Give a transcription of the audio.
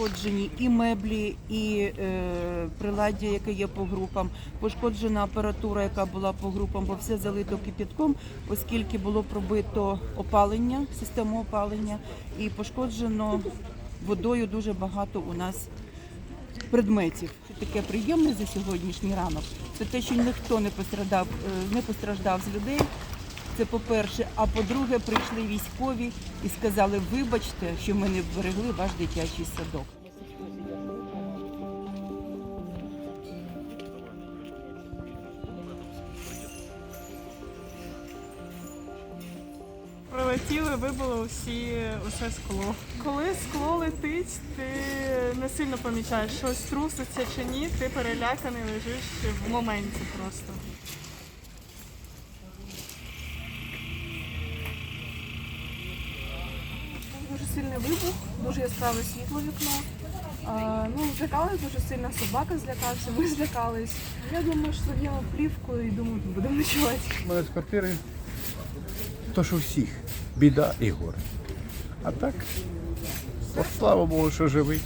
пошкоджені і меблі, і е, приладдя, яке є по групам. Пошкоджена апаратура, яка була по групам, бо все залито кипятком, оскільки було пробито опалення, систему опалення, і пошкоджено водою дуже багато у нас предметів. Таке приємне за сьогоднішній ранок. Це те, що ніхто не пострадав, е, не постраждав з людей. Це по-перше. А по-друге, прийшли військові і сказали, вибачте, що ми не вберегли ваш дитячий садок. Прилетіли, вибило усі усе скло. Коли скло летить, ти не сильно помічаєш, щось труситься чи ні, ти переляканий лежиш в моменті просто. Сильний вибух, дуже яскраве світло вікно. А, ну, злякалась дуже сильно, собака злякався, ми злякались. Я думаю, що заб'ємо плівку і думаю, будемо ночувати. У мене з квартири то, що всіх, біда і горе. А так, от слава Богу, що живий.